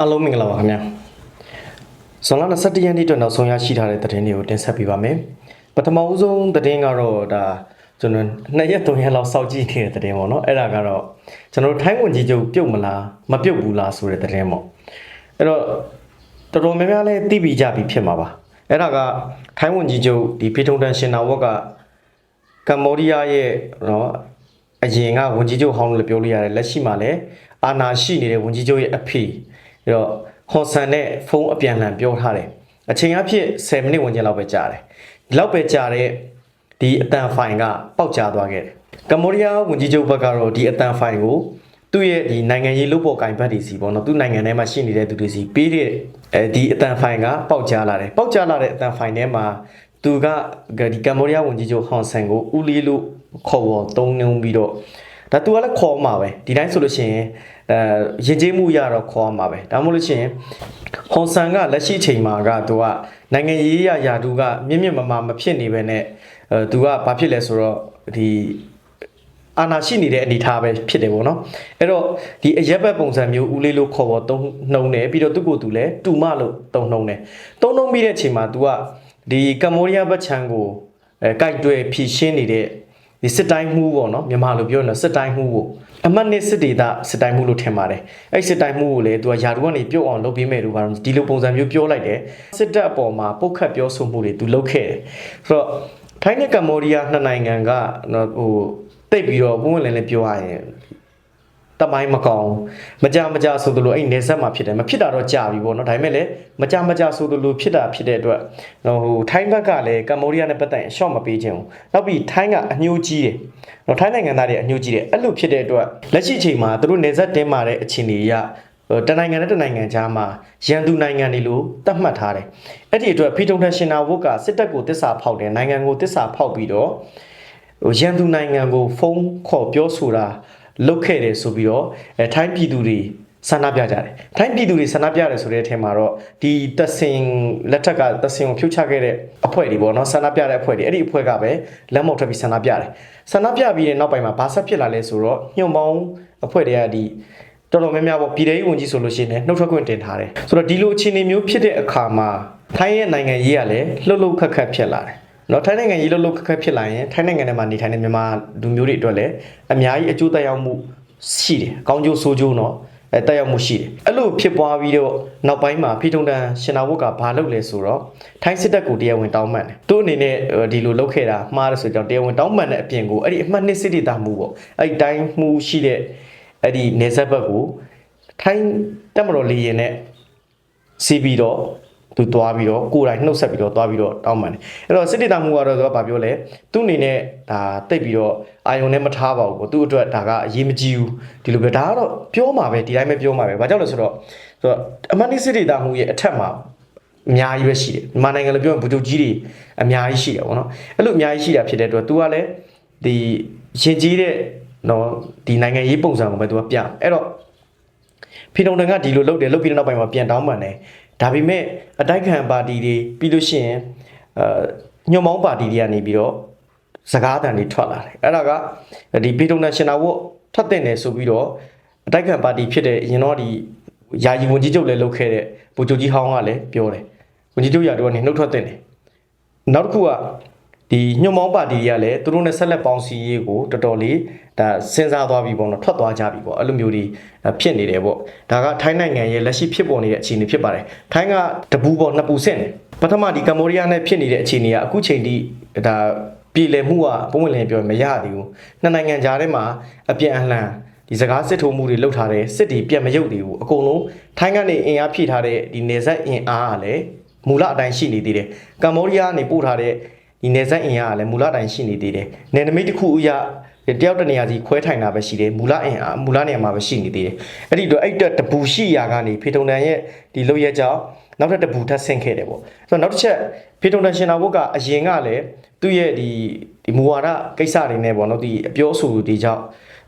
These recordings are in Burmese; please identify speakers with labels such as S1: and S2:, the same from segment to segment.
S1: အားလုံးမင်္ဂလာပါခင်ဗျာဇွန်လ21ရက်နေ့အတွက်နောက်ဆုံးရရှိထားတဲ့သတင်းတွေကိုတင်ဆက်ပေးပါမယ်ပထမဦးဆုံးသတင်းကတော့ဒါကျွန်တော်နှစ်ရက်သုံးရက်လောက်စောင့်ကြည့်နေတဲ့သတင်းပေါ့နော်အဲ့ဒါကတော့ကျွန်တော်တို့ထိုင်းဝင်ကြီးချုပ်ပြုတ်မလားမပြုတ်ဘူးလားဆိုတဲ့သတင်းပေါ့အဲ့တော့တော်တော်များများလည်းသိပြီးကြပြီဖြစ်မှာပါအဲ့ဒါကထိုင်းဝင်ကြီးချုပ်ဒီဖေထုံတန်ရှင်နာဝက်ကကမ္ဘောဒီးယားရဲ့နော်အရင်ကဝင်ကြီးချုပ်ဟောင်းလို့ပြောလို့ရတယ်လက်ရှိမှာလည်းအာနာရှိနေတဲ့ဝင်ကြီးချုပ်ရဲ့အဖေ အဲ့တော့ဟွန်ဆန်နဲ့ဖုန်းအပြန်အလှန်ပြောထားတယ်အချိန်အဖြစ်10မိနစ်ဝင်ကျင်လောက်ပဲကြာတယ်ဒီလောက်ပဲကြာတဲ့ဒီအတန်ဖိုင်ကပေါက်ကြားသွားခဲ့တယ်ကမ္ဘောဒီးယားဝင်ကြီးချုပ်ဘက်ကတော့ဒီအတန်ဖိုင်ကိုသူ့ရဲ့ဒီနိုင်ငံရေးလုပ်ပေါ်ကင်ဘတ်တွေစီပေါ့နော်သူ့နိုင်ငံထဲမှာရှိနေတဲ့သူတွေစီပေးတဲ့အဲဒီအတန်ဖိုင်ကပေါက်ကြားလာတယ်ပေါက်ကြားလာတဲ့အတန်ဖိုင်ထဲမှာသူကဒီကမ္ဘောဒီးယားဝန်ကြီးချုပ်ဟွန်ဆန်ကိုဦးလီလို့ခေါ်ပေါ်တုံးနှုံပြီးတော့ ဒါသူကလည်းခေါ်မှာပဲဒီတိုင်းဆိုလို့ရှိရင်အဲရင်ကျေးမှုရတော့ခေါ်မှာပဲဒါမှမဟုတ်လို့ရှိရင်ဟွန်ဆန်ကလက်ရှိအချိန်မှာကသူကနိုင်ငံရေးရယာတူကမြင့်မြင့်မမာမဖြစ်နေပဲနဲ့အဲသူကဘာဖြစ်လဲဆိုတော့ဒီအာနာရှိနေတဲ့အနေအထားပဲဖြစ်တယ်ပေါ့နော်အဲ့တော့ဒီအရက်ဘက်ပုံစံမျိုးဦးလေးလို့ခေါ်ပေါ်တုံးနှုံတယ်ပြီးတော့သူ့ကိုယ်သူလည်းတူမလို့တုံးနှုံတယ်တုံးနှုံပြီးတဲ့အချိန်မှာ तू ကဒီကမ္ဘောဒီးယားဘက်ခြမ်းကိုအဲကြိုက်တွယ်ဖြည့်ရှင်းနေတဲ့ ဒီစစ်တိုင်းမှုပေါ့နော်မြန်မာလိုပြောရင်တော့စစ်တိုင်းမှုကိုအမှတ်နှစ်စစ်ဒေသစစ်တိုင်းမှုလို့ထင်ပါတယ်အဲ့စစ်တိုင်းမှုကိုလေ तू ကယာတူကနေပြုတ်အောင်လုပ်ပေးမယ်လို့ပါဒီလိုပုံစံမျိုးပြောလိုက်တယ်စစ်တပ်အပေါ်မှာပုတ်ခတ်ပြောဆိုမှုတွေ तू လုပ်ခဲ့တယ်ဆိုတော့ထိုင်းနဲ့ကမ္ဘောဒီးယားနှစ်နိုင်ငံကနော်ဟိုတိတ်ပြီးတော့ပုံဝင်လင်းလေးပြောရရင် တမိုင်းမကောင်းမကြမကြဆိုသလိုအဲ့နေဆက်မှာဖြစ်တယ်မဖြစ်တာတော့ကြာပြီပေါ့နော်ဒါပေမဲ့လည်းမကြမကြဆိုသလိုဖြစ်တာဖြစ်တဲ့အတွက်ဟိုထိုင်းဘက်ကလည်းကမ္ဘောဒီးယားနဲ့ပတ်သက်ရင်ရှော့မပေးခြင်းဘူးနောက်ပြီးထိုင်းကအညှိုးကြီးတယ်နော်ထိုင်းနိုင်ငံသားတွေအညှိုးကြီးတယ်အဲ့လိုဖြစ်တဲ့အတွက်လက်ရှိအချိန်မှာသူတို့နေဆက်တင်းမာတဲ့အခြေအနေအရဟိုတနိုင်ငံနဲ့တနိုင်ငံကြားမှာရန်သူနိုင်ငံတွေလို့သတ်မှတ်ထားတယ်အဲ့ဒီအတွက်ဖီတုံထက်ရှင်နာဝုတ်ကစစ်တပ်ကိုတစ္ဆာဖောက်တယ်နိုင်ငံကိုတစ္ဆာဖောက်ပြီးတော့ဟိုရန်သူနိုင်ငံကိုဖုန်းခေါ်ပြောဆိုတာ လုပ်ခဲ့တယ်ဆိုပြီးတော့အဲထိုင်းပြည်သူတွေဆန္ဒပြကြတယ်ထိုင်းပြည်သူတွေဆန္ဒပြတယ်ဆိုတဲ့အထက်မှာတော့ဒီတဆင်လက်ထက်ကတဆင်ကိုဖြုတ်ချခဲ့တဲ့အဖွဲ့တွေပေါ့နော်ဆန္ဒပြတဲ့အဖွဲ့တွေအဲ့ဒီအဖွဲ့ကပဲလက်မောက်ထွက်ပြီးဆန္ဒပြတယ်ဆန္ဒပြပြီးတဲ့နောက်ပိုင်းမှာဘာဆက်ဖြစ်လာလဲဆိုတော့ညွန့်ပေါင်းအဖွဲ့တွေကဒီတော်တော်များများပေါ့ပြည်ထောင်စုဝန်ကြီးဆိုလို့ရှိရင်လည်းနှုတ်ထွက်ခွင့်တင်ထားတယ်ဆိုတော့ဒီလိုအခြေအနေမျိုးဖြစ်တဲ့အခါမှာထိုင်းရဲ့နိုင်ငံရေးကလည်းလှုပ်လှုပ်ခက်ခက်ဖြစ်လာတယ် နော်ထိုင်းနိုင်ငံရေးလှုပ်လှုပ်ခက်ခက်ဖြစ်လာရင်ထိုင်းနိုင်ငံထဲမှာနေထိုင်တဲ့မြန်မာလူမျိုးတွေအတွက်လည်းအများကြီးအကျိုးသက်ရောက်မှုရှိတယ်။ကောင်းကျိုးဆိုးကျိုးနော်အဲတက်ရောက်မှုရှိတယ်။အဲ့လိုဖြစ်ပွားပြီးတော့နောက်ပိုင်းမှာဖီထုံတန်ရှင်နာဝတ်ကဘာလုပ်လဲဆိုတော့ထိုင်းစစ်တပ်ကိုတရားဝင်တောင်းပန်တယ်။သူ့အနေနဲ့ဒီလိုလုပ်ခဲ့တာမှားတယ်ဆိုကြောင့်တရားဝင်တောင်းပန်တဲ့အပြင်ကိုအဲ့ဒီအမှတ်နှစ်စစ်ဒေသမှုပေါ့။အဲ့ဒီတိုင်းမှုရှိတဲ့အဲ့ဒီနေဆက်ဘက်ကိုထိုင်းတက်မတော်လေးရင်နဲ့စီးပြီးတော့ သူသွားပြီးတော့ကိုယ်တိုင်နှုတ်ဆက်ပြီးတော့သွားပြီးတော့တောင်းပန်တယ်အဲ့တော့စစ်တေတာမှုကတော့သူကဗာပြောလဲသူ့အနေနဲ့ဒါတိတ်ပြီးတော့အာယုံနဲ့မထားပါဘူးပေါ့သူ့အတွက်ဒါကအရေးမကြီးဘူးဒီလိုပဲဒါကတော့ပြောမှာပဲဒီတိုင်းပဲပြောမှာပဲဘာကြောင့်လဲဆိုတော့ဆိုတော့အမန်နီစစ်တေတာမှုရဲ့အထက်မှာအများကြီးပဲရှိတယ်မြန်မာနိုင်ငံလိုပြောရင်ဗိုလ်ချုပ်ကြီးတွေအများကြီးရှိတယ်ပေါ့နော်အဲ့လိုအများကြီးရှိတာဖြစ်တဲ့အတွက် तू ကလည်းဒီရင်ကြီးတဲ့နော်ဒီနိုင်ငံရေးပုံစံကိုပဲ तू ကပြအဲ့တော့ဖီတုံတန်ကဒီလိုလုပ်တယ်လုပ်ပြီးတဲ့နောက်ပိုင်းမှာပြန်တောင်းပန်တယ် ဒါပေမဲ့အတိုက်ခံပါတီတွေပြီးလို့ရှိရင်အဲညွန်မောင်းပါတီတွေကနေပြီးတော့စကားတန်တွေထွက်လာတယ်အဲ့ဒါကဒီဖီတုံတန်ရှင်နာဝတ်ထွက်တဲ့နယ်ဆိုပြီးတော့အတိုက်ခံပါတီဖြစ်တဲ့အရင်တော့ဒီယာယီဝန်ကြီးချုပ်လည်းလုပ်ခဲ့တဲ့ဗိုလ်ချုပ်ကြီးဟောင်းကလည်းပြောတယ်ဝန်ကြီးချုပ်ရာတို့ကနေနှုတ်ထွက်တဲ့တယ်နောက်တစ်ခုကဒီညွန့်မောင်းပါတီတွေကလည်းသူတို့နဲ့ဆက်လက်ပေါင်းစည်းရေးကိုတော်တော်လေး ဒါစဉ်းစားသွားပြီပေါ့နော်ထွက်သွားကြပြီပေါ့အဲ့လိုမျိုးတွေဖြစ်နေတယ်ပေါ့ဒါကထိုင်းနိုင်ငံရဲ့လက်ရှိဖြစ်ပေါ်နေတဲ့အခြေအနေဖြစ်ပါတယ်ထိုင်းကတပူပေါ်နှစ်ပူဆင့်တယ်ပထမဒီကမ္ဘောဒီးယားနဲ့ဖြစ်နေတဲ့အခြေအနေကအခုချိန်ထိဒါပြည်လည်မှုကပုံဝင်လည်ပြောမရသေးဘူးနှစ်နိုင်ငံကြားထဲမှာအပြန်အလှန်ဒီစကားစစ်ထိုးမှုတွေလုပ်ထားတယ်စစ်တီပြတ်မရုပ်သေးဘူးအကုန်လုံးထိုင်းကနေအင်အားဖြည့်ထားတဲ့ဒီနေဆက်အင်အားကလည်းမူလအတိုင်းရှိနေသေးတယ်ကမ္ဘောဒီးယားကနေပို့ထားတဲ့ဒီနေဆက်အင်အားကလည်းမူလအတိုင်းရှိနေသေးတယ်နယ်နိမိတ်တစ်ခုအရာ တယောက်တနေရာစီခွဲထိုင်တာပဲရှိတယ်မူလအင်အားမူလနေရာမှာပဲရှိနေသေးတယ်အဲ့ဒီတော့အဲ့တက်တပူရှိရာကနေဖေထုံတန်ရဲ့ဒီလောက်ရဲ့ကြောင့်နောက်ထပ်တပူထပ်ဆင့်ခဲ့တယ်ပေါ့ဆိုတော့နောက်တစ်ချက်ဖေထုံတန်ရှင်နာဘုတ်ကအရင်ကလည်းသူ့ရဲ့ဒီဒီမူဝါဒကိစ္စတွေနဲ့ပေါ့နော်ဒီအပြောအဆိုတွေကြောင့်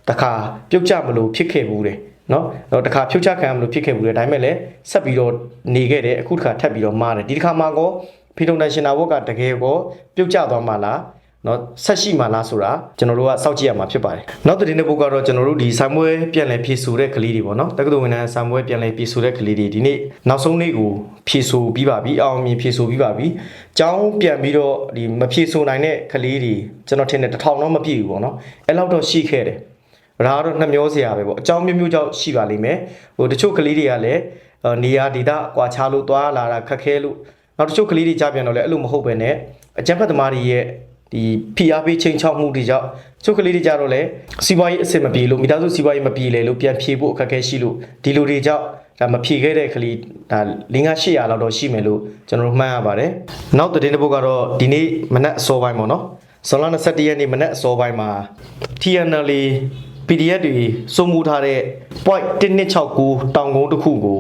S1: တခါပြုတ်ကြမလို့ဖြစ်ခဲ့ဘူးတယ်နော်တော့တခါဖြုတ်ချခံရမလို့ဖြစ်ခဲ့ဘူးလေဒါပေမဲ့လည်းဆက်ပြီးတော့နေခဲ့တယ်အခုတခါထပ်ပြီးတော့မားတယ်ဒီတခါမှာကောဖီတုံတန်ရှင်နာဝတ်ကတကယ်ကောပြုတ်ကျသွားမှလား နော်ဆက်ရှိမှလားဆိုတာကျွန်တော်တို့ကစောင့်ကြည့်ရမှာဖြစ်ပါတယ်နောက်သတင်းတစ်ပုဒ်ကတော့ကျွန်တော်တို့ဒီဆံမွဲပြန်လည်ဖြည့်ဆို့တဲ့ကလေးတွေပေါ့နော်တက္ကသိုလ်ဝန်ထမ်းဆံမွဲပြန်လည်ဖြည့်ဆို့တဲ့ကလေးတွေဒီနေ့နောက်ဆုံးနေ့ကိုဖြည့်ဆို့ပြီးပါပြီအောင်မြင်ဖြည့်ဆို့ပြီးပါပြီကျောင်းပြန်ပြီးတော့ဒီမဖြည့်ဆို့နိုင်တဲ့ကလေးတွေကျွန်တော်ထင်တယ်တစ်ထောင်တော့မပြည့်ဘူးပေါ့နော်အဲ့လောက်တော့ရှိခဲ့တယ်ဒါကတော့နှမျောစရာပဲပေါ့အကြောင်းမျိုးမျိုးကြောင့်ရှိပါလိမ့်မယ်ဟိုတချို့ကလေးတွေကလည်းနေရာဒေသကွာခြားလို့သွားလာတာခက်ခဲလို့နောက်တချို့ကလေးတွေကြပြန်တော့လည်းအဲ့လိုမဟုတ်ပဲねအကြံဖတ်သမားတွေရဲ့ ဒီဖိအားပေးချိန်ချောက်မှုတွေကြောင့်တချို့ကလေးတွေကြတော့လည်းစီးပွားရေးအဆင်မပြေလို့မိသားစုစီးပွားရေးမပြေလေလို့ပြန်ဖြေဖို့အခက်အခဲရှိလို့ဒီလိုတွေကြောင့်ဒါမဖြေခဲ့တဲ့ကလေးဒါ500လောက်တော့ရှိမယ်လို့ကျွန်တော်တို့မှန်းရပါတယ်နောက်သတင်းတစ်ပုဒ်ကတော့ဒီနေ့မနက်အစောပိုင်းပေါ့နော်ဇွန်လ21ရက်နေ့မနက်အစောပိုင်းမှာ TNL PDF တွေစုံမှုထားတဲ့ point 1269တောင်ကုန်းတစ်ခုကို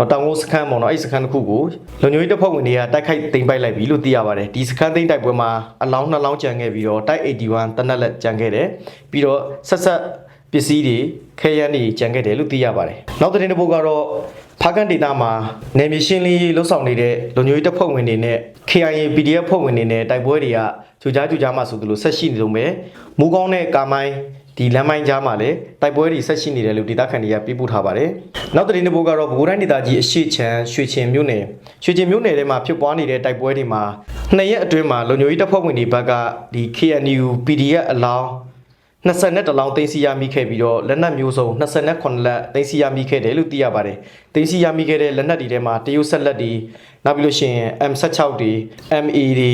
S1: တော့တောင်ကုန်းစခန်းပေါ့နော်အဲ့ဒီစခန်းတစ်ခုကိုလုံခြုံရေးတပ်ဖွဲ့ဝင်တွေကတိုက်ခိုက်သိမ်းပိုက်လိုက်ပြီလို့သိရပါတယ်ဒီစခန်းသိမ်းတိုက်ပွဲမှာအလောင်းနှစ်လောင်းကျန်ခဲ့ပြီးတော့တိုက်81တနက်လက်ကျန်ခဲ့တယ်ပြီးတော့ဆက်ဆက်ပစ္စည်းတွေခဲယမ်းတွေကျန်ခဲ့တယ်လို့သိရပါတယ်နောက်သတင်းတစ်ပုဒ်ကတော့ဖားကန်ဒေတာမှာနေမီရှင်းလင်းရေးလှုပ်ဆောင်နေတဲ့လုံခြုံရေးတပ်ဖွဲ့ဝင်တွေနဲ့ KIA PDF ဖွဲ့ဝင်တွေနဲ့တိုက်ပွဲတွေကကြိုကြားကြိုကြားမှာဆိုသလိုဆက်ရှိနေလို့ပဲမူကောင်းတဲ့ကာမိုင်း ဒီလမ်းမိုင်းကြားမှာလည်းတိုက်ပွဲတွေဆက်ရှိနေတယ်လို့ဒေသခံတွေကပြပို့ထားပါတယ်။နောက်သတင်းတစ်ပုဒ်ကတော့ဘကိုးတိုင်းဒေသကြီးအရှိချမ်းရွှေချင်မြို့နယ်ရွှေချင်မြို့နယ်ထဲမှာဖြစ်ပွားနေတဲ့တိုက်ပွဲတွေမှာနှစ်ရက်အတွင်းမှာလုံခြုံရေးတပ်ဖွဲ့ဝင်တွေဘက်ကဒီ KNU PDF အလောင်း20တလောင်းသိမ်းဆီးရမိခဲ့ပြီးတော့လက်နက်မျိုးစုံ28လက်သိမ်းဆီးရမိခဲ့တယ်လို့သိရပါတယ်။သိမ်းဆီးရမိခဲ့တဲ့လက်နက်တွေထဲမှာတရုတ်ဆက်လက်တွေနောက်ပြီးလို့ရှိရင် M16 တွေ ME တွေ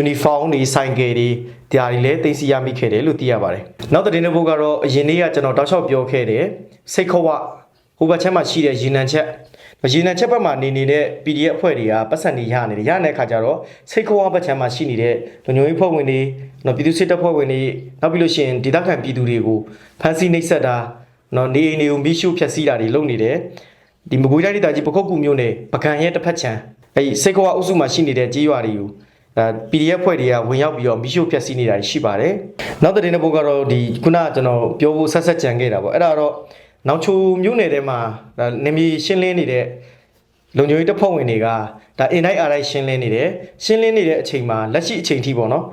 S1: uniform တွေဆိုင်ကယ်တွေ ဒါတွေလည်းသိမ်းဆီးရမိခဲ့တယ်လို့သိရပါတယ်။နောက်သတင်းတစ်ပုဒ်ကတော့အရင်နေ့ကကျွန်တော်တောက်လျှောက်ပြောခဲ့တယ်စိတ်ခဝဟိုဘက်ချက်မှာရှိတဲ့ရေနံချက်ရေနံချက်ဘက်မှာနေနေတဲ့ PDF အဖွဲ့တွေကပတ်စံနေရနေတယ်ရတဲ့ခါကျတော့စိတ်ခဝဘက်ချက်မှာရှိနေတဲ့လူညိုရေးဖွဲ့ဝင်တွေနော်ပြည်သူစစ်တပ်ဖွဲ့ဝင်တွေနောက်ပြီးလို့ရှိရင်ဒေသခံပြည်သူတွေကိုဖမ်းဆီးနှိပ်စက်တာနော်နေအိမ်တွေကိုမိရှုဖျက်ဆီးတာတွေလုပ်နေတယ်ဒီမကွေးတိုင်းဒေသကြီးပခုတ်ကူမြို့နယ်ပကံရဲ့တစ်ဖက်ခြမ်းအဲဒီစိတ်ခဝအုပ်စုမှာရှိနေတဲ့ကြေးရွာတွေကိုအဲ PDF ဖွဲ့တွေကဝင်ရောက်ပြီးတော့မိရှုဖျက်ဆီးနေတာရှိပါတယ်နောက်တဲ့တဲ့ဘုတ်ကတော့ဒီခုနကကျွန်တော်ပြောဖို့ဆက်ဆက်ကြံခဲ့တာပေါ့အဲ့ဒါတော့နောက်ချိုမြို့နယ်ထဲမှာဒါနေမီရှင်းလင်းနေတဲ့လုံခြုံရေးတပ်ဖွဲ့ဝင်တွေကဒါအင်တိုင်းအားတိုင်းရှင်းလင်းနေတယ်ရှင်းလင်းနေတဲ့အချိန်မှာလက်ရှိအချိန်ထိပေါ့နော်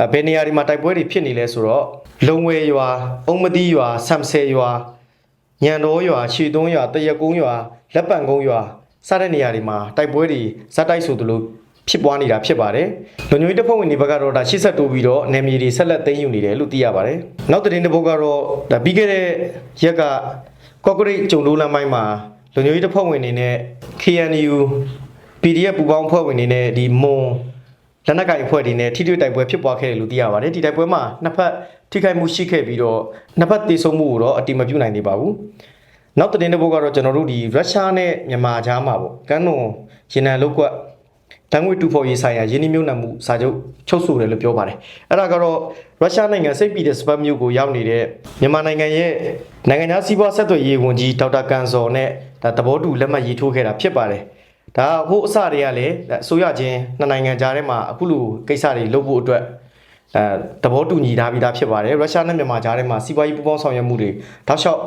S1: အဲဘယ်နေရာတွေမှာတိုက်ပွဲတွေဖြစ်နေလဲဆိုတော့လုံဝဲရွာအုံမတိရွာဆမ်ဆဲရွာညံတော်ရွာရှီသွန်းရွာတရက်ကုန်းရွာလက်ပံကုန်းရွာစတဲ့နေရာတွေမှာတိုက်ပွဲတွေဇက်တိုက်ဆိုသလို ဖြစ်ပွားနေတာဖြစ်ပါတယ်လုံခြုံရေးတပ်ဖွဲ့ဝင်တွေဘက်ကတော့ဒါရှေ့ဆက်တိုးပြီးတော့နယ်မြေတွေဆက်လက်သိမ်းယူနေတယ်လို့သိရပါတယ်နောက်သတင်းတစ်ပုဒ်ကတော့ဒါပြီးခဲ့တဲ့ရက်ကကော့ကရိတ်ကျုံတိုးလမ်းပိုင်းမှာလုံခြုံရေးတပ်ဖွဲ့ဝင်တွေနဲ့ KNU PDF ပူးပေါင်းဖွဲ့ဝင်တွေနဲ့ဒီမွန်လက်နက်ကိုင်အဖွဲ့တွေနဲ့ထိတွေ့တိုက်ပွဲဖြစ်ပွားခဲ့တယ်လို့သိရပါတယ်ဒီတိုက်ပွဲမှာနှစ်ဖက်ထိခိုက်မှုရှိခဲ့ပြီးတော့နှစ်ဖက်တေဆုံးမှုကိုတော့အတိမပြုနိုင်သေးပါဘူးနောက်သတင်းတစ်ပုဒ်ကတော့ကျွန်တော်တို့ဒီရုရှားနဲ့မြန်မာကြားမှာပေါ့ကမ်းလွန်ရေနံလောက်ကွ က်တန်ငွေတူဖို့ရေးဆိုင်ရာယင်းနှမြုပ်နှံမှုစာချုပ်ချုပ်ဆိုတယ်လို့ပြောပါတယ်အဲ့ဒါကတော့ရုရှားနိုင်ငံစိတ်ပီတဲ့စပတ်မြို့ကိုရောက်နေတဲ့မြန်မာနိုင်ငံရဲ့နိုင်ငံသားစီးပွားဆက်သွယ်ရေးဝန်ကြီးဒေါက်တာကန်စော်နဲ့ဒါသဘောတူလက်မှတ်ရေးထိုးခဲ့တာဖြစ်ပါတယ်ဒါဟိုအစတွေကလည်းအစိုးရချင်းနှစ်နိုင်ငံကြားထဲမှာအခုလိုကိစ္စတွေလုပ်ဖို့အတွက် အဲသဘောတူညီထားပြီးသားဖြစ်ပါတယ်ရုရှားနဲ့မြန်မာကြားထဲမှာစီးပွားရေးပူးပေါင်းဆောင်ရွက်မှုတွေတောက်လျှောက်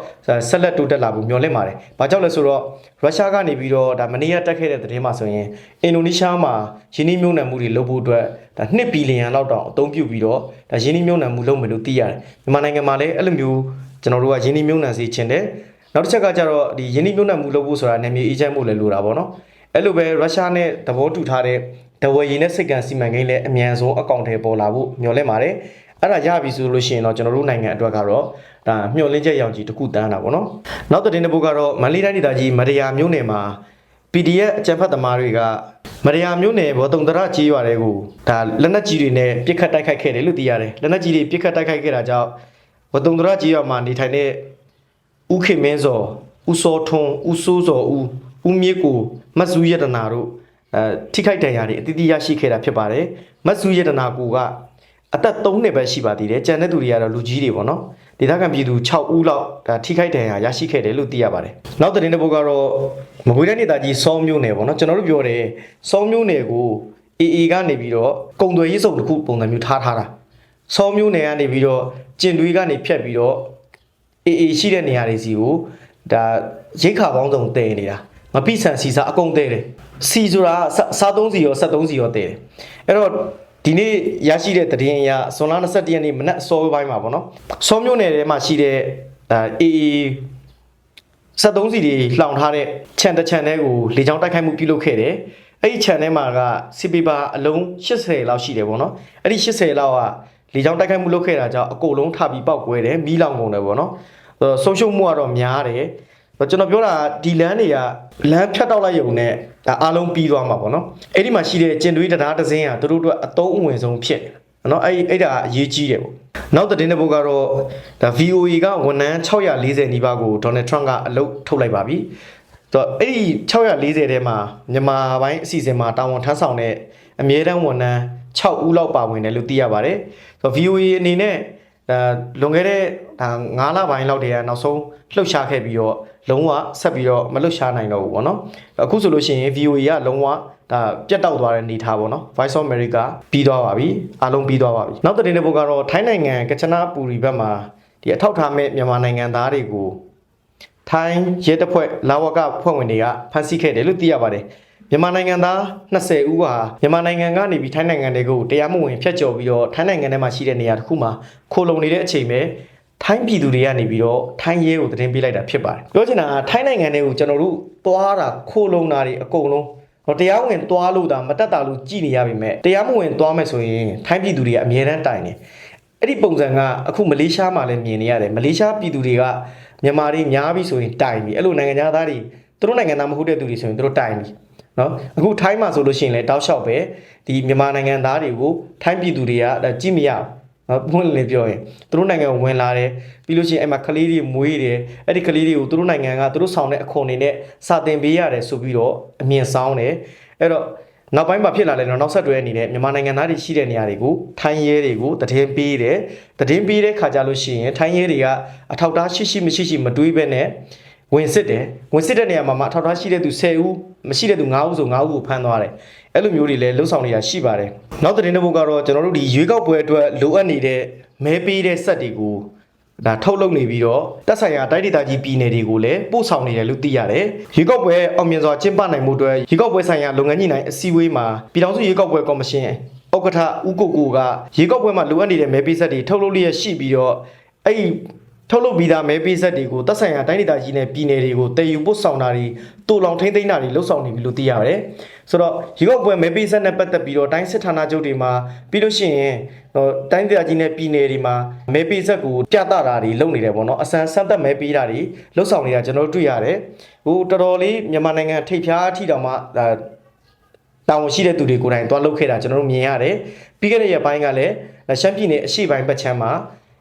S1: ဆက်လက်တိုးတက်လာဖို့မျှော်လင့်ပါတယ်။ဘာကြောင့်လဲဆိုတော့ရုရှားကနေပြီးတော့ဒါမနေ့ကတက်ခဲ့တဲ့သတင်းမှာဆိုရင်အင်ဒိုနီးရှားမှာယင်းနှိမ့်မြုံနှံမှုတွေလုပ်ဖို့အတွက်ဒါ2ဘီလီယံလောက်တောင်အသုံးပြုပြီးတော့ဒါယင်းနှိမ့်မြုံနှံမှုလုပ်မယ်လို့သိရတယ်။မြန်မာနိုင်ငံမှာလည်းအဲ့လိုမျိုးကျွန်တော်တို့ကယင်းနှိမ့်မြုံနှံစီချင်တယ်။နောက်တစ်ချက်ကကျတော့ဒီယင်းနှိမ့်မြုံနှံမှုလုပ်ဖို့ဆိုတာနာမည်အေးချမ်းမှုလည်းလိုတာပေါ့နော်။အဲ့လိုပဲရုရှားနဲ့သဘောတူထားတဲ့ ဒဝယ်ရည်နဲ့စိတ်ကံစီမံကိန်းလည်းအမြန်ဆုံးအကောင့်ထဲပေါ်လာဖို့မျှော်လင့်ပါတယ်။အဲ့ဒါရပြီဆိုလို့ရှိရင်တော့ကျွန်တော်တို့နိုင်ငံအတွက်ကတော့ဒါမျှော်လင့်ချက်ရောင်ကြီးတစ်ခုတန်းတာပေါ့နော်။နောက်သတင်းတစ်ပုဒ်ကတော့မန္တလေးတိုင်းဒေသကြီးမရယာမြို့နယ်မှာ PDF အကြံဖတ်သမားတွေကမရယာမြို့နယ်ဘောတုံတရကြီးရွာတွေကိုဒါလက်နက်ကြီးတွေနဲ့ပြစ်ခတ်တိုက်ခိုက်ခဲ့တယ်လို့သိရတယ်။လက်နက်ကြီးတွေပြစ်ခတ်တိုက်ခိုက်ခဲ့တာကြောင့်ဘောတုံတရကြီးရွာမှာနေထိုင်တဲ့ဦးခင်မင်းစောဦးစောထွန်းဦးစိုးစောဦးဦးမြေကိုမတ်စုရတနာတို့ အဲထိခိုက်ဒဏ်ရာတွေအတိအကျရရှိခဲ့တာဖြစ်ပါတယ်မတ်စုရတနာကိုကအသက်3နှစ်ပဲရှိပါသေးတယ်ကြံတဲ့သူတွေကတော့လူကြီးတွေပေါ့နော်ဒေသခံပြည်သူ6ဦးလောက်ဒါထိခိုက်ဒဏ်ရာရရှိခဲ့တယ်လို့သိရပါတယ်နောက်သတင်းတစ်ပုဒ်ကတော့မကွေးတိုင်းဒေသကြီးစောမျိုးနယ်ပေါ့နော်ကျွန်တော်တို့ပြောတယ်စောမျိုးနယ်ကို AA ကနေပြီးတော့ကုံသွယ်ရေးစုံတစ်ခုပုံစံမျိုးထားထားတာစောမျိုးနယ်ကနေပြီးတော့ကျင်တွေးကနေဖြတ်ပြီးတော့ AA ရှိတဲ့နေရာတွေစီကိုဒါရိတ်ခါပေါင်းစုံတည်နေတာမပိဆန်စီစာအကုန်တည်တယ် စီဆိုတာစစားသုံးစီရော73စီရောတည်တယ်အဲ့တော့ဒီနေ့ရရှိတဲ့သတင်းအရဇွန်လ21ရက်နေ့မနက်အစောပိုင်းမှာပေါ့နော်စောမြို့နယ်ထဲမှာရှိတဲ့အဲအေအေ73စီတွေလှောင်ထားတဲ့ခြံတစ်ခြံထဲကိုလေကြောင်းတိုက်ခိုက်မှုပြုလုပ်ခဲ့တယ်အဲ့ဒီခြံထဲမှာကစီပီပါအလုံး80လောက်ရှိတယ်ပေါ့နော်အဲ့ဒီ80လောက်ကလေကြောင်းတိုက်ခိုက်မှုလုပ်ခဲ့တာကြောင့်အကုန်လုံးထပြီးပောက်ကွဲတယ်မီးလောင်ကုန်တယ်ပေါ့နော်အဲဆုံးရှုံးမှုကတော့များတယ် ကျွန်တော်ပြောတာဒီလမ်းတွေကလမ်းဖြတ်တောက်လိုက်ရုံနဲ့ဒါအားလုံးပြီးသွားမှာပေါ့နော်အဲ့ဒီမှာရှိတဲ့ကျင်တွေးတရားတစ်စင်းကသူတို့အတွက်အတုံးအဝင်ဆုံးဖြစ်တယ်နော်အဲ့အဲ့ဒါအရေးကြီးတယ်ပေါ့နောက်သတင်းတစ်ပုဒ်ကတော့ဒါ VOA ကဝန်ထမ်း640နီးပါးကိုဒေါ်နယ်ထရန့်ကအလုပ်ထုတ်လိုက်ပါပြီဆိုတော့အဲ့ဒီ640ထဲမှာမြန်မာပိုင်းအစီအစဉ်မှာတာဝန်ထမ်းဆောင်တဲ့အမြဲတမ်းဝန်ထမ်း6ဦးလောက်ပါဝင်တယ်လို့သိရပါတယ်ဆိုတော့ VOA အနေနဲ့ ဒါလွန်ခဲ့တဲ့ဒါ9လပိုင်းလောက်တည်းကနောက်ဆုံးလှုပ်ရှားခဲ့ပြီးတော့လုံးဝဆက်ပြီးတော့မလှုပ်ရှားနိုင်တော့ဘူးပေါ့နော်အခုဆိုလို့ရှိရင် VOA ကလုံးဝဒါပြတ်တောက်သွားတဲ့အနေအထားပေါ့နော် Voice of America ပြီးသွားပါပြီအားလုံးပြီးသွားပါပြီနောက်သတင်းတစ်ပုဒ်ကတော့ထိုင်းနိုင်ငံကချနာပူရီဘက်မှာဒီအထောက်ထားမဲ့မြန်မာနိုင်ငံသားတွေကိုထိုင်းရဲတပ်ဖွဲ့လာဝကဖွဲ့ဝင်တွေကဖမ်းဆီးခဲ့တယ်လို့သိရပါတယ် မြန်မာနိုင်ငံသား20ဦးဟာမြန်မာနိုင်ငံကနေပြီးထိုင်းနိုင်ငံတွေကိုတရားမဝင်ဖျက်ကျော်ပြီးတော့ထိုင်းနိုင်ငံထဲမှာရှိတဲ့နေရာတစ်ခုမှာခိုလုံနေတဲ့အချိန်ပဲထိုင်းပြည်သူတွေကနေပြီးတော့ထိုင်းရဲကိုသတင်းပေးလိုက်တာဖြစ်ပါတယ်ပြောချင်တာကထိုင်းနိုင်ငံတွေကိုကျွန်တော်တို့သွားတာခိုလုံတာတွေအကုန်လုံးတော့တရားဝင်သွားလို့ဒါမတက်တာလို့ကြည်နေရပါမယ်တရားမဝင်သွားမယ်ဆိုရင်ထိုင်းပြည်သူတွေကအမြဲတမ်းတိုင်တယ်အဲ့ဒီပုံစံကအခုမလေးရှားမှာလည်းမြင်နေရတယ်မလေးရှားပြည်သူတွေကမြန်မာတွေများပြီဆိုရင်တိုင်ပြီအဲ့လိုနိုင်ငံသားတွေသူတို့နိုင်ငံသားမဟုတ်တဲ့သူတွေဆိုရင်သူတို့တိုင်ပြီ နော်အခုထိုင်းမှာဆိုလို့ရှိရင်လည်းတောက်လျှောက်ပဲဒီမြန်မာနိုင်ငံသားတွေကိုထိုင်းပြည်သူတွေကဒါကြည့်မရဘူးနော်ပွင့်လည်းပြောရင်သူတို့နိုင်ငံကိုဝင်လာတယ်ပြီးလို့ရှိရင်အဲ့မှာကလေးတွေမွေးတယ်အဲ့ဒီကလေးတွေကိုသူတို့နိုင်ငံကသူတို့ဆောင်တဲ့အခွန်တွေနဲ့စာတင်ပေးရတယ်ဆိုပြီးတော့အမြင်ဆောင်တယ်အဲ့တော့နောက်ပိုင်းမှာဖြစ်လာလဲတော့နောက်ဆက်တွဲအနေနဲ့မြန်မာနိုင်ငံသားတွေရှိတဲ့နေရာတွေကိုထိုင်းရဲတွေကိုတည်င်းပေးတယ်တည်င်းပေးတဲ့ခါကြလို့ရှိရင်ထိုင်းရဲတွေကအထောက်အထားရှိရှိမရှိရှိမတွေးဘဲနဲ့ ဝင်စစ်တယ်ဝင်စစ်တဲ့နေရာမှာမှအထောက်အထားရှိတဲ့သူ10ဦးမရှိတဲ့သူ9ဦးဆို9ဦးကိုဖမ်းသွားတယ်အဲ့လိုမျိုးတွေလည်းလှုပ်ဆောင်နေတာရှိပါတယ်နောက်သတင်းတစ်ပုဒ်ကတော့ကျွန်တော်တို့ဒီရွေးကောက်ပွဲအတွက်လိုအပ်နေတဲ့မဲပေးတဲ့စက်တွေကိုဒါထုတ်လုပ်နေပြီးတော့တက်ဆိုင်ရာတိုက်ဒေသကြီးပြည်နယ်တွေကိုလည်းပို့ဆောင်နေတယ်လို့သိရတယ်။ရွေးကောက်ပွဲအောင်မြင်စွာကျင်းပနိုင်မှုအတွက်ရွေးကောက်ပွဲဆိုင်ရာလုပ်ငန်းကြီးနိုင်အစည်းအဝေးမှာပြည်ထောင်စုရွေးကောက်ပွဲကော်မရှင်ဥက္ကဋ္ဌဦးကိုကိုကရွေးကောက်ပွဲမှာလိုအပ်နေတဲ့မဲပေးဆက်တွေထုတ်လုပ်လျက်ရှိပြီးတော့အဲ့ဒီ ထုတ်လုပ်ပြီးသားမဲပေးဆက်တွေကိုတက်ဆိုင်ရာတိုင်းဒေသကြီးနဲ့ပြည်နယ်တွေကိုတည်ယူပို့ဆောင်တာတွေတူလောင်ထိမ့်သိမ်းတာတွေလှုပ်ဆောင်နေပြီလို့သိရတယ်။ဆိုတော့ရွေးကောက်ပွဲမဲပေးဆက်နဲ့ပတ်သက်ပြီးတော့တိုင်းစစ်ဌာနချုပ်တွေမှာပြီးလို့ရှိရင်တော့တိုင်းဒေသကြီးနဲ့ပြည်နယ်တွေမှာမဲပေးဆက်ကိုပြသတာတွေလုပ်နေတယ်ပေါ့နော်။အစမ်းစမ်းသက်မဲပေးတာတွေလှုပ်ဆောင်နေတာကျွန်တော်တို့တွေ့ရတယ်။ဟိုတော်တော်လေးမြန်မာနိုင်ငံထိပ်ဖျားအထိတောင်မှဒါတာဝန်ရှိတဲ့သူတွေကိုယ်တိုင်သွားလုပ်ခဲ့တာကျွန်တော်တို့မြင်ရတယ်။ပြီးခဲ့တဲ့ရက်ပိုင်းကလည်းရှမ်းပြည်နယ်အရှေ့ပိုင်းဘက်ခြမ်းမှာ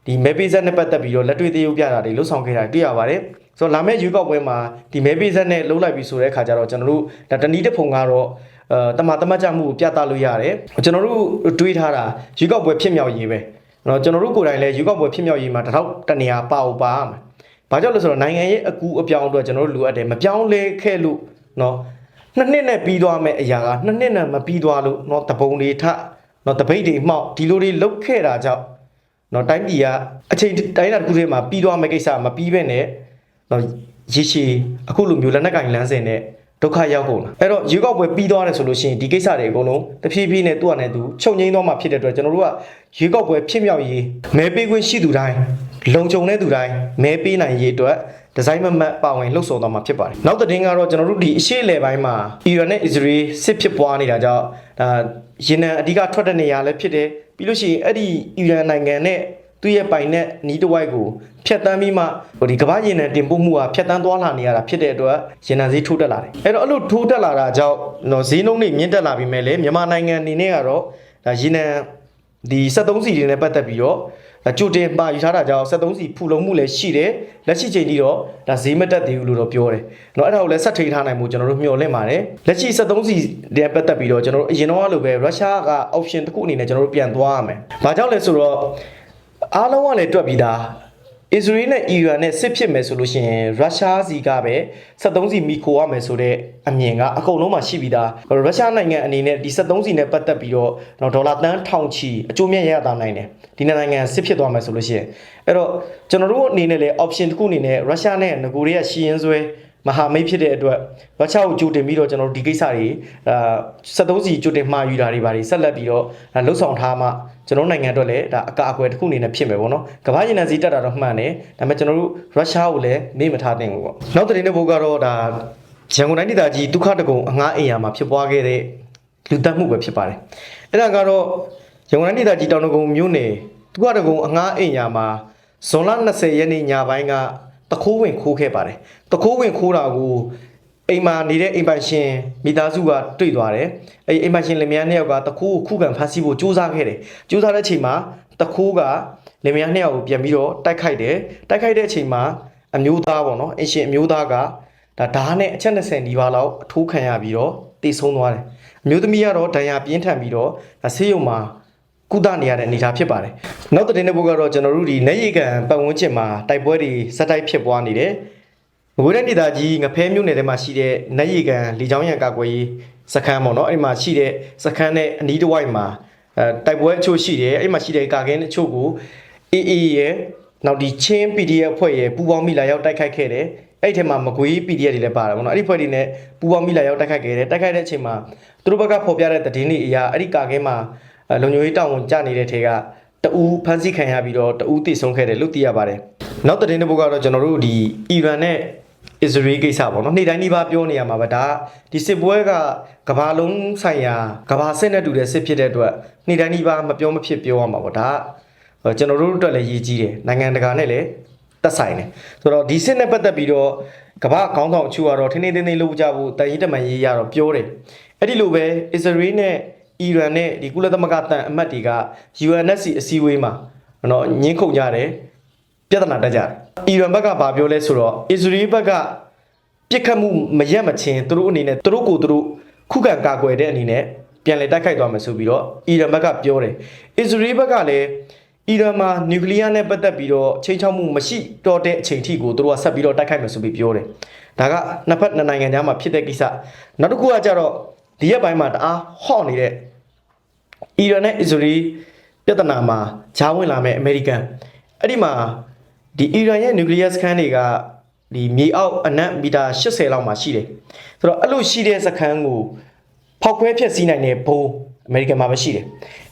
S1: ဒီမဲပေးဆက်နဲ့ပတ်သက်ပြီးတော့လက်တွေ့သေးရုပ်ပြတာတွေလှုပ်ဆောင်ခဲ့တာတွေ့ရပါတယ်။ဆိုတော့လာမယ့်ရွေးကောက်ပွဲမှာဒီမဲပေးဆက်နဲ့လှုပ်လိုက်ပြီးဆိုတဲ့အခါကျတော့ကျွန်တော်တို့ဒါတနည်းတစ်ဖုံကတော့အဲတမတမတ်ကြမှုကိုပြသလို့ရတယ်။ကျွန်တော်တို့တွေးထားတာရွေးကောက်ပွဲဖြစ်မြောက်ရေးပဲ။နော်ကျွန်တော်တို့ကိုယ်တိုင်လည်းရွေးကောက်ပွဲဖြစ်မြောက်ရေးမှာတစ်ထောက်တနေရာပါအောင်ပါမှာ။ဘာကြောင့်လဲဆိုတော့နိုင်ငံရဲ့အကူအပြောင်းအတွက်ကျွန်တော်တို့လိုအပ်တယ်မပြောင်းလဲခဲ့လို့နော်နှစ်နှစ်နဲ့ပြီးသွားမယ့်အရာကနှစ်နှစ်နဲ့မပြီးသွားလို့เนาะတပုံတွေထเนาะတပိတ်တွေမှောက်ဒီလိုတွေလုတ်ခဲ့တာကြောင့် နော်တိုင်းပြည်ကအချိန်တိုင်းတာတစ်ခုတည်းမှာပြီးသွားမယ့်ကိစ္စမပြီးဘဲနဲ့နော်ရေရှည်အခုလိုမျိုးလက်နက်ကင်လမ်းစဉ်နဲ့ဒုက္ခရောက်ကုန်လာအဲ့တော့ရေကောက်ပွဲပြီးသွားတယ်ဆိုလို့ရှိရင်ဒီကိစ္စတွေအကုန်လုံးတဖြည်းဖြည်းနဲ့သူ့အနေနဲ့သူချုပ်ငိမ့်သွားမှာဖြစ်တဲ့အတွက်ကျွန်တော်တို့ကရေကောက်ပွဲဖြစ်မြောက်ရေးမဲပေးခွင့်ရှိသူတိုင်းလုံခြုံတဲ့သူတိုင်းမဲပေးနိုင်ရေးအတွက်ဒီဇိုင်းမမတ်ပါဝင်လှုပ်ဆောင်သွားမှာဖြစ်ပါတယ်နောက်တဲ့တင်ကတော့ကျွန်တော်တို့ဒီအရှေ့လေပိုင်းမှာအီရန်နဲ့အစ္စရေးစစ်ဖြစ်ပွားနေတာကြောင့် ဒါယင်နံအဓိကထွက်တဲ့နေရာလည်းဖြစ်တယ်ပြီးလို့ရှိရင်အဲ့ဒီအီရန်နိုင်ငံနဲ့သူ့ရဲ့ပိုင်နဲ့နီးတစ်ဝိုက်ကိုဖျက်တမ်းပြီးမှဟိုဒီကမ္ဘာရင်နံတင်ပို့မှုကဖျက်တမ်းသွားလာနေရတာဖြစ်တဲ့အတွက်ရင်နံဈေးထိုးတက်လာတယ်အဲ့တော့အဲ့လိုထိုးတက်လာတာကြောင့်တော့ဈေးနှုန်းတွေမြင့်တက်လာပြီးမဲ့လေမြန်မာနိုင်ငံအနေနဲ့ကတော့ဒါရင်နံဒီ73စီတွေနဲ့ပတ်သက်ပြီးတော့ ကြိုတင်ပါယူထားတာကြောင့်73စီဖူလုံမှုလည်းရှိတယ်လက်ရှိချိန်ထိတော့ဒါဈေးမတက်သေးဘူးလို့တော့ပြောတယ်เนาะအဲ့ဒါကိုလည်းဆက်ထိန်ထားနိုင်မှုကျွန်တော်တို့မျှော်လင့်ပါတယ်လက်ရှိ73စီတဲ့ပတ်သက်ပြီးတော့ကျွန်တော်တို့အရင်တော့လိုပဲရုရှားက option တစ်ခုအနေနဲ့ကျွန်တော်တို့ပြန်သွားရမယ်ဘာကြောင့်လဲဆိုတော့အားလုံးကလည်းတွက်ပြီးသား အစ္စရေးနဲ့အီရန်နဲ့စစ်ဖြစ်မယ်ဆိုလို့ရှိရင်ရုရှားစီကပဲ73စီမီခိုရမယ်ဆိုတဲ့အမြင်ကအကုန်လုံးမှာရှိပြီးသားရုရှားနိုင်ငံအနေနဲ့ဒီ73စီနဲ့ပတ်သက်ပြီးတော့တော့ဒေါ်လာတန်းထောင်ချီအကျိုးမြတ်ရရတာနိုင်တယ်ဒီနိုင်ငံစစ်ဖြစ်သွားမယ်ဆိုလို့ရှိရင်အဲ့တော့ကျွန်တော်တို့အနေနဲ့လည်း option တစ်ခုအနေနဲ့ရုရှားနဲ့ငကိုရီးယားရှီရင်ဆွဲ မဟာမိတ်ဖြစ်တဲ့အတွက်ရုရှားကိုကြိုတင်ပြီးတော့ကျွန်တော်တို့ဒီကိစ္စတွေအာ73စီကြိုတင်မှာယူတာတွေပါတွေဆက်လက်ပြီးတော့ဒါလှုပ်ဆောင်ထားမှကျွန်တော်တို့နိုင်ငံအတွက်လည်းဒါအကာအကွယ်တစ်ခုအနေနဲ့ဖြစ်မယ်ပေါ့နော်ကမ္ဘာရင်နံစီတက်တာတော့မှန်တယ်ဒါပေမဲ့ကျွန်တော်တို့ရုရှားကိုလည်းမေ့မထားသင့်ဘူးပေါ့နောက်တဲ့နေ့ဘုတ်ကတော့ဒါရန်ကုန်တိုင်းဒေသကြီးဒုက္ခတကုံအငှားအိမ်ယာမှာဖြစ်ပွားခဲ့တဲ့လူတက်မှုပဲဖြစ်ပါတယ်အဲ့ဒါကတော့ရန်ကုန်တိုင်းဒေသကြီးတောင်တကုံမြို့နယ်ဒုက္ခတကုံအငှားအိမ်ယာမှာဇွန်လ20ရက်နေ့ညပိုင်းက တခိုးဝင်ခိုးခဲ့ပါတယ်တခိုးဝင်ခိုးတာကိုအိမ်မှာနေတဲ့အိမ်ပိုင်ရှင်မိသားစုကတွေ့သွားတယ်။အဲ့ဒီအိမ်ပိုင်ရှင်လင်မယားနှစ်ယောက်ကတခိုးကိုခုခံဖမ်းဆီးဖို့ကြိုးစားခဲ့တယ်။ကြိုးစားတဲ့အချိန်မှာတခိုးကလင်မယားနှစ်ယောက်ကိုပြန်ပြီးတော့တိုက်ခိုက်တယ်။တိုက်ခိုက်တဲ့အချိန်မှာအမျိုးသားပေါ့နော်။အင်ရှင်အမျိုးသားကဒါဓာတ်နဲ့အချက်20နီးပါးလောက်အထိုးခံရပြီးတော့တေဆုံးသွားတယ်။အမျိုးသမီးကတော့ဒဏ်ရာပြင်းထန်ပြီးတော့ဒါဆေးရုံမှာ ကုသနေရတဲ့အနေအထားဖြစ်ပါတယ်။နောက်တဲ့တဲ့ဘုတ်ကတော့ကျွန်တော်တို့ဒီနေရီကန်ပတ်ဝန်းကျင်မှာတိုက်ပွဲတွေစက်တိုက်ဖြစ်ပွားနေတယ်။မကွေးတိုင်းဒေသကြီးငဖဲမြို့နယ်ထဲမှာရှိတဲ့နတ်ရီကန်လေချောင်းရံကာကွယ်ရေးစခန်းပေါ့နော်အဲ့ဒီမှာရှိတဲ့စခန်းနဲ့အနီးတစ်ဝိုက်မှာအဲတိုက်ပွဲအချို့ရှိတယ်အဲ့ဒီမှာရှိတဲ့ကာကင်းအချို့ကိုအေးအေးရဲ့နောက်ဒီချင်း PDF အဖွဲ့ရဲ့ပူပေါင်းမိလာရောက်တိုက်ခိုက်ခဲ့တယ်အဲ့ဒီထဲမှာမကွေး PDF တွေလည်းပါတယ်ပေါ့နော်အဲ့ဒီဖွဲ့တွေနဲ့ပူပေါင်းမိလာရောက်တိုက်ခိုက်ခဲ့တယ်တိုက်ခိုက်တဲ့အချိန်မှာသူတို့ဘက်ကဖော်ပြတဲ့သတင်းတွေအရာအဲ့ဒီကာကင်းမှာအဲ လုံခြုံရေးတောင်းဝန်ကြနေတဲ့ထဲကတအူးဖမ်းဆီးခံရပြီးတော့တအူးတိတ်ဆုံးခဲ့တယ်လို့သိရပါတယ်နောက်သတင်းတစ်ပုဒ်ကတော့ကျွန်တော်တို့ဒီအီရန်နဲ့အစ္စရေးကိစ္စပေါ့နော်နေ့တိုင်းနေ့ပါပြောနေရမှာပဲဒါဒီစစ်ပွဲကကဘာလုံးဆိုင်ရာကဘာစစ်နဲ့တူတဲ့စစ်ဖြစ်တဲ့အတွက်နေ့တိုင်းနေ့ပါမပြောမဖြစ်ပြောရမှာပေါ့ဒါဟိုကျွန်တော်တို့အတွက်လည်းရည်ကြီးတယ်နိုင်ငံတကာနဲ့လည်းသက်ဆိုင်တယ်ဆိုတော့ဒီစစ်နဲ့ပတ်သက်ပြီးတော့ကဘာခေါင်းဆောင်အချို့ကတော့ထင်းထင်းထင်းထင်းလုပ်ကြဖို့တန်ရင်တမန်ရေးရတော့ပြောတယ်အဲ့ဒီလိုပဲအစ္စရေးနဲ့ အီရန်နဲ့ဒီကုလသမဂ္ဂတန်အမတ်တွေက UNSC အစည်းအဝေးမှာနော်ညှင်းခုန်ကြတယ်ပြဿနာတက်ကြတယ်အီရန်ဘက်ကဘာပြောလဲဆိုတော့အစ္စရေးဘက်ကပြစ်ခတ်မှုမရက်မချင်းသူတို့အနေနဲ့သူတို့ကိုသူတို့ခုခံကာကွယ်တဲ့အနေနဲ့ပြန်လည်တိုက်ခိုက်သွားမယ်ဆိုပြီးတော့အီရန်ဘက်ကပြောတယ်အစ္စရေးဘက်ကလည်းအီရန်မှာနျူကလ িয়ার နဲ့ပတ်သက်ပြီးတော့ချိန်ချောက်မှုမရှိတော့တဲ့အချိန်ထိကိုသူတို့ကဆက်ပြီးတော့တိုက်ခိုက်မယ်ဆိုပြီးပြောတယ်ဒါကနှစ်ဖက်နှစ်နိုင်ငံကြားမှာဖြစ်တဲ့ကိစ္စနောက်တစ်ခုကကြတော့ ဒီရက်ပိုင်းမှာတအားဟော့နေတဲ့အီရန်နဲ့အစ္စရေးပြဿနာမှာဂျားဝင်လာမဲ့အမေရိကန်အဲ့ဒီမှာဒီအီရန်ရဲ့နျူကလ িয়ার စခန်းတွေကဒီမြေအောက်အနက်မီတာ80လောက်မှာရှိတယ်ဆိုတော့အဲ့လိုရှိတဲ့စခန်းကိုဖောက်ခွဲဖျက်ဆီးနိုင်တဲ့ဘုံအမေရိကန်မှာပဲရှိတယ်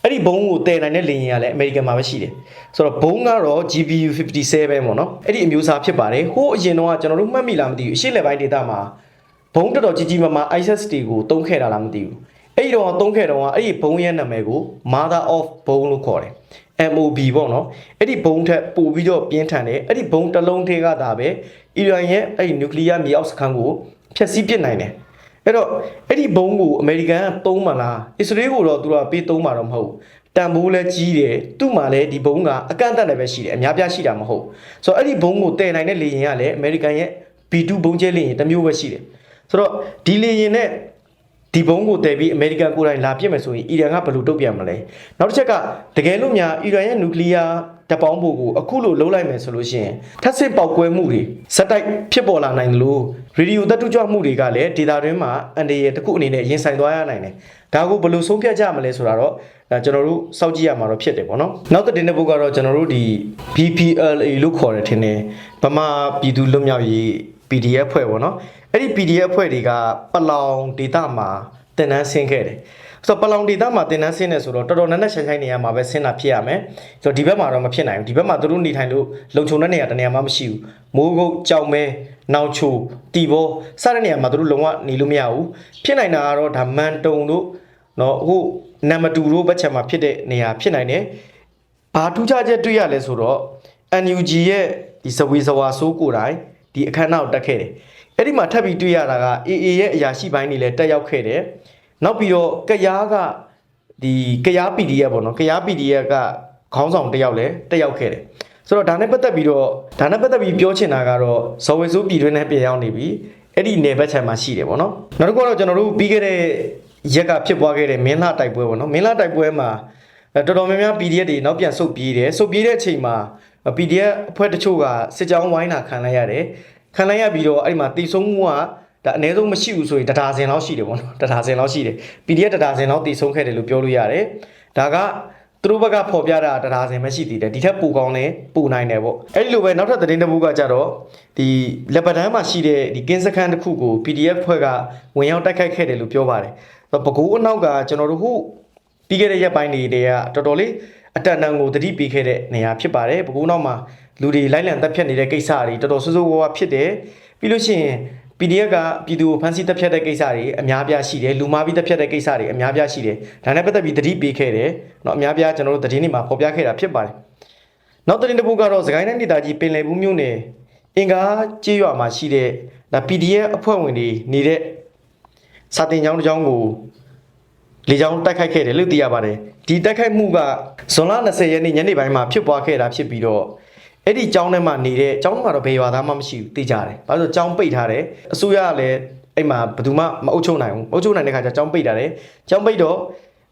S1: အဲ့ဒီဘုံကိုတည်နိုင်တဲ့လေယာဉ်ကလည်းအမေရိကန်မှာပဲရှိတယ်ဆိုတော့ဘုံကတော့ GBU 57ပေါ့နော်အဲ့ဒီအမျိုးအစားဖြစ်ပါတယ်ဟိုးအရင်တော့ကျွန်တော်တို့မှတ်မိလားမသိဘူးအရှိလက်ပိုင်းဒေတာမှာ ဘုံတော်တော်ကြီးကြီးမားမား ISIS တွေကိုတုံးခဲ့တာလားမသိဘူးအဲ့ဒီတော့တုံးခဲ့တော့ကအဲ့ဒီဘုံရဲ့နာမည်ကို Mother of ဘုံလို့ခေါ်တယ် MOB ပေါ့နော်အဲ့ဒီဘုံထက်ပို့ပြီးတော့ပြင်းထန်တယ်အဲ့ဒီဘုံတစ်လုံးထဲကသာပဲအီရန်ရဲ့အဲ့ဒီနျူကလ িয়ার မြေအောက်စခန်းကိုဖျက်ဆီးပစ်နိုင်တယ်အဲ့တော့အဲ့ဒီဘုံကိုအမေရိကန်ကသုံးမှလားအစ္စရေးကိုတော့သူတို့ကပေးသုံးမှာတော့မဟုတ်ဘူးတန်ဖိုးလည်းကြီးတယ်သူ့မှာလည်းဒီဘုံကအကန့်အသတ်လည်းပဲရှိတယ်အများပြားရှိတာမဟုတ်ဆိုတော့အဲ့ဒီဘုံကိုတည်နိုင်တဲ့လေယာဉ်ကလည်းအမေရိကန်ရဲ့ B2 ဘုံကျဲလေယာဉ်တစ်မျိုးပဲရှိတယ် ဆိုတော့ဒီလေယာဉ်နဲ့ဒီဘုံကိုတည်ပြီးအမေရိကန်ကိုယ်တိုင်လာပြစ်မယ်ဆိုရင်အီရန်ကဘယ်လိုတုံ့ပြန်မလဲနောက်တစ်ချက်ကတကယ်လို့များအီရန်ရဲ့နျူကလ িয়ার တပ်ပေါင်းဖို့ကိုအခုလိုလုံးလိုက်မယ်ဆိုလို့ရှိရင်ထပ်ဆင့်ပေါက်ကွဲမှုတွေစက်တိုက်ဖြစ်ပေါ်လာနိုင်တယ်လို့ရေဒီယိုတပ်တုကြွမှုတွေကလည်းဒေတာတွင်းမှာအန်ဒီရဲ့တစ်ခုအနေနဲ့ရင်ဆိုင်သွားရနိုင်တယ်ဒါကိုဘယ်လိုဆုံးဖြတ်ကြမလဲဆိုတာတော့ဒါကျွန်တော်တို့စောင့်ကြည့်ရမှာတော့ဖြစ်တယ်ပေါ့နော်နောက်တဲ့တဲ့ဘုတ်ကတော့ကျွန်တော်တို့ဒီ BPLA လို့ခေါ်တယ်ထင်တယ်ဗမာပြည်သူလွတ်မြောက်ရေး PDF ဖွဲ့ပေါ့နော်အဲ့ဒီ PDF ဖွဲ့တွေကပလောင်ဒေတာမှာတင်နန်းဆင်းခဲ့တယ်ဆိုတော့ပလောင်ဒေတာမှာတင်နန်းဆင်းနေဆိုတော့တော်တော်နက်နက်ရှိုင်းရှိုင်းနေရမှာပဲဆင်းတာဖြစ်ရမယ်ဆိုတော့ဒီဘက်မှာတော့မဖြစ်နိုင်ဘူးဒီဘက်မှာသူတို့နေထိုင်လို့လုံခြုံတဲ့နေရာတနေရာမှမရှိဘူးမိုးကုတ်ကြောင်မဲနောင်ချိုတီဘောစတဲ့နေရာမှာသူတို့လုံးဝနေလို့မရဘူးဖြစ်နိုင်တာကတော့ဒါမန်တုံတို့နော်အခုနံမတူတို့ဘက်ချက်မှာဖြစ်တဲ့နေရာဖြစ်နိုင်တယ်ဘာထူးခြားချက်တွေ့ရလဲဆိုတော့ NUG ရဲ့ဒီစဝေစဝါဆိုးကိုယ်တိုင် ဒီအခမ်းအနားကိုတက်ခဲ့တယ်အဲ့ဒီမှာထပ်ပြီးတွေ့ရတာက AA ရဲ့အရာရှိပိုင်းတွေလည်းတက်ရောက်ခဲ့တယ်နောက်ပြီးတော့ကရားကဒီကရား PDF ပေါ့နော်ကရား PDF ကခေါင်းဆောင်တစ်ယောက်လည်းတက်ရောက်ခဲ့တယ်ဆိုတော့ဒါနဲ့ပတ်သက်ပြီးတော့ဒါနဲ့ပတ်သက်ပြီးပြောချင်တာကတော့ဇော်ဝေဆိုးပြည်တွင်းနဲ့ပြည်ရောက်နေပြီအဲ့ဒီနယ်ဘက်ခြမ်းမှာရှိတယ်ပေါ့နော်နောက်တစ်ခုကတော့ကျွန်တော်တို့ပြီးခဲ့တဲ့ရက်ကဖြစ်ပွားခဲ့တဲ့မင်းလှတိုက်ပွဲပေါ့နော်မင်းလှတိုက်ပွဲမှာအဲတော်တော်များများ PDF တွေနောက်ပြန်ဆုတ်ပြေးတယ်ဆုတ်ပြေးတဲ့အချိန်မှာ PDF အဖွဲ့တချို့ကစစ်ကြောင်းဝိုင်းတာခံလိုက်ရတယ်ခံလိုက်ရပြီးတော့အဲ့ဒီမှာတီဆုံးမှုကဒါအနည်းဆုံးမရှိဘူးဆိုရင်တဒါဇင်လောက်ရှိတယ်ပေါ့နော်တဒါဇင်လောက်ရှိတယ် PDF တဒါဇင်လောက်တီဆုံးခဲ့တယ်လို့ပြောလို့ရတယ်ဒါကသူတို့ဘက်ကဖော်ပြတာတရားစင်မရှိသေးတယ်ဒီထက်ပိုကောင်းလဲပိုနိုင်တယ်ပေါ့အဲ့ဒီလိုပဲနောက်ထပ်သတင်းတစ်ပုဒ်ကကြတော့ဒီလက်ပတန်းမှာရှိတဲ့ဒီကင်းစခန်းတစ်ခုကို PDF ဖွဲ့ကဝင်ရောက်တိုက်ခိုက်ခဲ့တယ်လို့ပြောပါတယ်အဲ့တော့ပဲခူးအနောက်ကကျွန်တော်တို့ဟိုပြီးခဲ့တဲ့ရက်ပိုင်းတွေတည်းကတော်တော်လေး အတန်တန်ကိုတတိပေးခဲ့တဲ့နေရာဖြစ်ပါတယ်ပဲခူးနောက်မှာလူတွေလိုက်လံတက်ဖြတ်နေတဲ့ကိစ္စတွေတော်တော်ဆိုးဆိုးဝါးဝါဖြစ်တယ်ပြီးလို့ရှိရင် PDF ကပြည်သူကိုဖမ်းဆီးတပ်ဖြတ်တဲ့ကိစ္စတွေအများပြားရှိတယ်လူမာပြီးတပ်ဖြတ်တဲ့ကိစ္စတွေအများပြားရှိတယ်ဒါနဲ့ပတ်သက်ပြီးတတိပေးခဲ့တယ်เนาะအများပြားကျွန်တော်တို့သတင်းတွေမှာဖော်ပြခဲ့တာဖြစ်ပါတယ်နောက်သတင်းတစ်ပုဒ်ကတော့စကိုင်းတိုင်းဒေသကြီးပင်လယ်ဘူးမြို့နယ်အင်္ဂါကျေးရွာမှာရှိတဲ့ဒါ PDF အဖွဲ့ဝင်တွေနေတဲ့စာတင်ကျောင်းတစ်ကျောင်းကို လေကြောင်းတိုက်ခိုက်ခဲ့တယ်လို့သိရပါတယ်ဒီတိုက်ခိုက်မှုကဇွန်လ20ရက်နေ့ညနေပိုင်းမှာဖြစ်ပွားခဲ့တာဖြစ်ပြီးတော့အဲ့ဒီကျောင်းထဲမှာနေတဲ့ကျောင်းထဲမှာတော့ဘယ်ရွာသားမှမရှိဘူးသိကြတယ်။ဘာလို့လဲဆိုတော့ကျောင်းပိတ်ထားတယ်။အစိုးရကလည်းအဲ့မှာဘယ်သူမှမအုပ်ချုပ်နိုင်ဘူး။မအုပ်ချုပ်နိုင်တဲ့ခါကျကျောင်းပိတ်ထားတယ်။ကျောင်းပိတ်တော့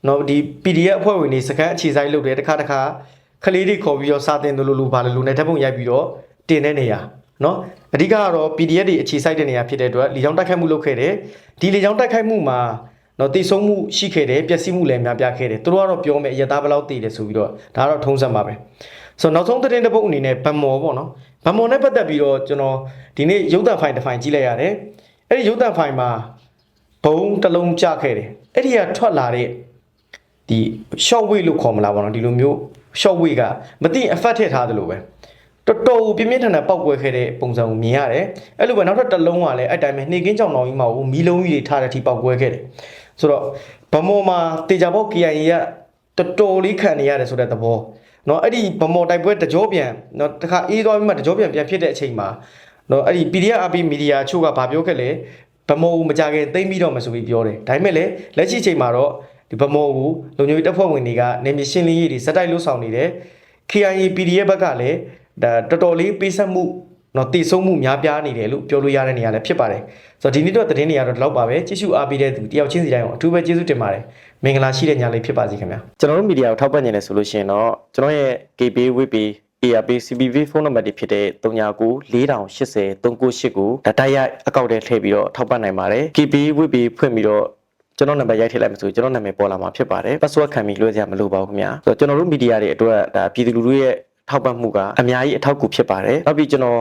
S1: နော်ဒီ PDF အဖွဲ့ဝင်တွေစကန်အခြေဆိုင်လုပ်တယ်တစ်ခါတစ်ခါခလေးတွေခေါ်ပြီးတော့စာတင်တယ်လို့လို့ဘာလို့လို့နဲ့ဓာတ်ပုံရိုက်ပြီးတော့တင်တဲ့နေရာနော်အဓိကကတော့ PDF တွေအခြေဆိုင်တဲ့နေရာဖြစ်တဲ့အတွက်လေကြောင်းတိုက်ခိုက်မှုလုပ်ခဲ့တယ်။ဒီလေကြောင်းတိုက်ခိုက်မှုမှာ နော်တိတ်ဆုံးမှုရှိခဲ့တယ်ပျက်စီးမှုလည်းများပြားခဲ့တယ်။သူတို့ကတော့ပြောမယ်အရသားဘယ်လောက်တည်တယ်ဆိုပြီးတော့ဒါကတော့ထုံးစံပါပဲ။ဆိုတော့နောက်ဆုံးသတင်းတစ်ပုဒ်အနေနဲ့ဗန်မော်ပေါ့နော်ဗန်မော်နဲ့ပတ်သက်ပြီးတော့ကျွန်တော်ဒီနေ့ရုပ်သံဖိုင်တစ်ဖိုင်ကြည့်လိုက်ရတယ်အဲ့ဒီရုပ်သံဖိုင်မှာဘုံတစ်လုံးကျခဲ့တယ်အဲ့ဒီကထွက်လာတဲ့ဒီ short weight လို့ခေါ်မလားပေါ့နော်ဒီလိုမျိုး short weight ကမသိ effect ထည့်ထားသလိုပဲတော်တော်ပြင်းပြင်းထန်ထန်ပောက်ကွဲခဲ့တဲ့ပုံစံကိုမြင်ရတယ်အဲ့လိုပဲနောက်ထပ်တစ်လုံးကလည်းအဲ့တိုင်းပဲနှိကင်းကြောင်တော်ကြီးမှာဟိုမီးလုံးကြီးတွေထားတဲ့အထိပောက်ကွဲခဲ့တယ် ဆိုတော့ဗမော်မှာတေချာဘော့ KIA ကတော်တော်လေးခံနေရတယ်ဆိုတဲ့သဘော เนาะအဲ့ဒီဗမော်တိုက်ပွဲတကြောပြန်เนาะတခါအေးသွားပြီးမှတကြောပြန်ပြန်ဖြစ်တဲ့အချိန်မှာเนาะအဲ့ဒီ PDF RP မီဒီယာချို့ကဗာပြောခဲ့လေဗမော်ကိုမကြခင်သိမ့်ပြီးတော့မဆိုပြီးပြောတယ်ဒါပေမဲ့လည်းလက်ရှိအချိန်မှာတော့ဒီဗမော်ကိုလုံခြုံရေးတပ်ဖွဲ့ဝင်တွေကနေမြေရှင်းလင်းရေးတွေစက်တိုက်လှုပ်ဆောင်နေတယ် KIA PDF ဘက်ကလည်းဒါတော်တော်လေးပေးဆက်မှု နော်တည်ဆုံးမှုများပြားနေတယ်လို့ပြောလို့ရတဲ့နေရာလည်းဖြစ်ပါတယ်ဆိုတော့ဒီနေ့တော့သတင်းတွေကတော့ဒီလောက်ပါပဲကြည့်ရှုအားပေးတဲ့သူတယောက်ချင်းစီတိုင်းကိုအထူးပဲကျေးဇူးတင်ပါတယ်မင်္ဂလာရှိတဲ့ညလေးဖြစ်ပါစေခင်ဗျာကျွန်တော်တို့မီဒီယာကိုထောက်ပံ့နေတယ်ဆိုလို့ရှိရင်တော့ကျွန်တော်ရဲ့ KB WP ARP CBV ဖုန်းနံပါတ်တွေဖြစ်တဲ့39 4080 3989ဒါတိုက်ရိုက်အကောင့်ထဲထည့်ပြီးတော့ထောက်ပံ့နိုင်ပါတယ် KB WP ဖွင့်ပြီးတော့ကျွန်တော်နံပါတ်ရိုက်ထည့်လိုက်မှဆိုကျွန်တော်နာမည်ပေါ်လာမှာဖြစ်ပါတယ် password ခံပြီးလွှဲစရာမလိုပါဘူးခင်ဗျာဆိုတော့ကျွန်တော်တို့မီဒီယာတွေအတွက်ဒါပြည်သူလူထုရဲ့ထောက်ပံ့မှုကအများကြီးအထောက်အကူဖြစ်ပါတယ်နောက်ပြီးကျွန်တော်